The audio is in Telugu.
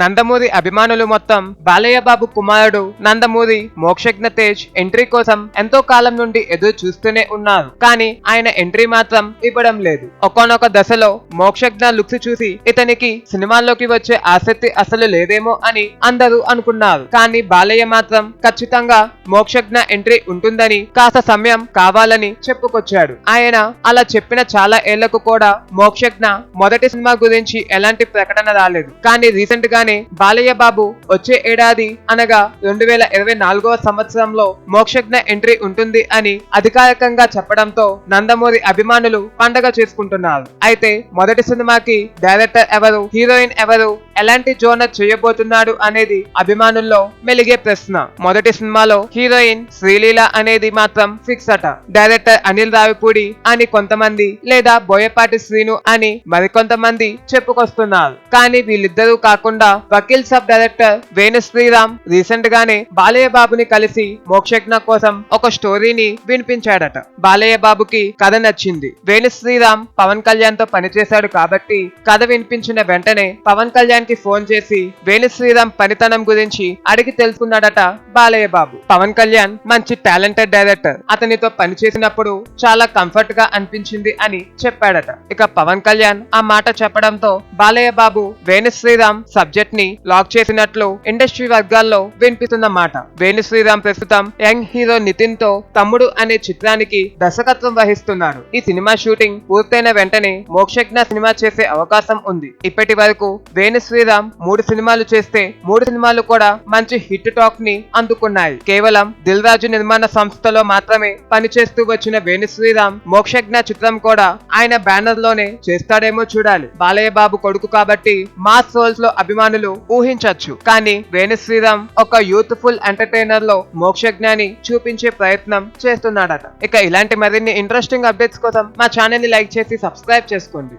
నందమూరి అభిమానులు మొత్తం బాలయ్య బాబు కుమారుడు నందమూరి మోక్షజ్ఞ తేజ్ ఎంట్రీ కోసం ఎంతో కాలం నుండి ఎదురు చూస్తూనే ఉన్నారు. కానీ ఆయన ఎంట్రీ మాత్రం ఇవ్వడం లేదు. ఒకనొక దశలో మోక్షజ్ఞ లుక్స్ చూసి ఇతనికి సినిమాల్లోకి వచ్చే ఆసక్తి అసలు లేదేమో అని అందరూ అనుకున్నారు. కానీ బాలయ్య మాత్రం ఖచ్చితంగా మోక్షజ్ఞ ఎంట్రీ ఉంటుందని కాస్త సమయం కావాలని చెప్పుకొచ్చాడు. ఆయన అలా చెప్పిన చాలా ఏళ్ళకు కూడా మోక్షజ్ఞ మొదటి సినిమా గురించి ఎలాంటి ప్రకటన రాలేదు. కానీ రీసెంట్గా గానే బాలయ్య బాబు వచ్చే ఏడాది అనగా రెండు వేల ఇరవై నాలుగవ సంవత్సరంలో మోక్షజ్ఞ ఎంట్రీ ఉంటుంది అని అధికారికంగా చెప్పడంతో నందమూరి అభిమానులు పండగ చేసుకుంటున్నారు. అయితే మొదటి సినిమాకి డైరెక్టర్ ఎవరు? హీరోయిన్ ఎవరు? ఎలాంటి జోనర్ చేయబోతున్నాడు అనేది అభిమానుల్లో మెలిగే ప్రశ్న. మొదటి సినిమాలో హీరోయిన్ శ్రీలీల అనేది మాత్రం ఫిక్స్ అట. డైరెక్టర్ అనిల్ రావిపూడి అని కొంతమంది లేదా బోయపాటి శ్రీను అని మరికొంతమంది చెప్పుకొస్తున్నారు. కానీ వీళ్ళిద్దరూ కాకుండా వకీల్ సబ్ డైరెక్టర్ వేణు శ్రీరామ్ రీసెంట్ గానే బాలయ్య బాబుని కలిసి మోక్షజ్ఞ కోసం ఒక స్టోరీని వినిపించాడట. బాలయ్య బాబుకి కథ నచ్చింది. వేణు శ్రీరామ్ పవన్ కళ్యాణ్తో పనిచేశాడు కాబట్టి కథ వినిపించిన వెంటనే పవన్ కళ్యాణ్ కి ఫోన్ చేసి వేణు శ్రీరామ్ పనితనం గురించి అడిగి తెలుసుకున్నాడట బాలయ్య బాబు పవన్ కళ్యాణ్ మంచి టాలెంటెడ్ డైరెక్టర్. అతనితో పనిచేసినప్పుడు చాలా కంఫర్ట్గా అనిపించింది అని చెప్పాడట. ఇక పవన్ కళ్యాణ్ ఆ మాట చెప్పడంతో బాలయ్య బాబు వేణు శ్రీరామ్ సబ్జెక్ట్ని లాక్ చేసినట్లు ఇండస్ట్రీ వర్గాల్లో వినిపిస్తున్న మాట. వేణు శ్రీరామ్ ప్రస్తుతం యంగ్ హీరో నితిన్తో తమ్ముడు అనే చిత్రానికి దర్శకత్వం వహిస్తున్నాడు. ఈ సినిమా షూటింగ్ పూర్తయిన వెంటనే మోక్షజ్ఞ సినిమా చేసే అవకాశం ఉంది. ఇప్పటి వరకు వేణు శ్రీరామ్ మూడు సినిమాలు చేస్తే మూడు సినిమాలు కూడా మంచి హిట్ టాక్ని అందుకున్నాయి. కేవలం దిల్ రాజు నిర్మాణ సంస్థలో మాత్రమే పనిచేస్తూ వచ్చిన వేణు శ్రీరామ్ మోక్షజ్ఞ చిత్రం కూడా ఆయన బ్యానర్లోనే చేస్తాడేమో చూడాలి. బాలయ్య బాబు కొడుకు కాబట్టి మా సోల్స్లో అభిమానులు ఊహించొచ్చు. కానీ వేణు శ్రీరామ్ ఒక యూత్ఫుల్ ఎంటర్టైనర్లో మోక్షజ్ఞాని చూపించే ప్రయత్నం చేస్తున్నాడట. ఇక ఇలాంటి మరిన్ని ఇంట్రెస్టింగ్ అప్డేట్స్ కోసం మా ఛానల్ని లైక్ చేసి సబ్స్క్రైబ్ చేసుకోండి.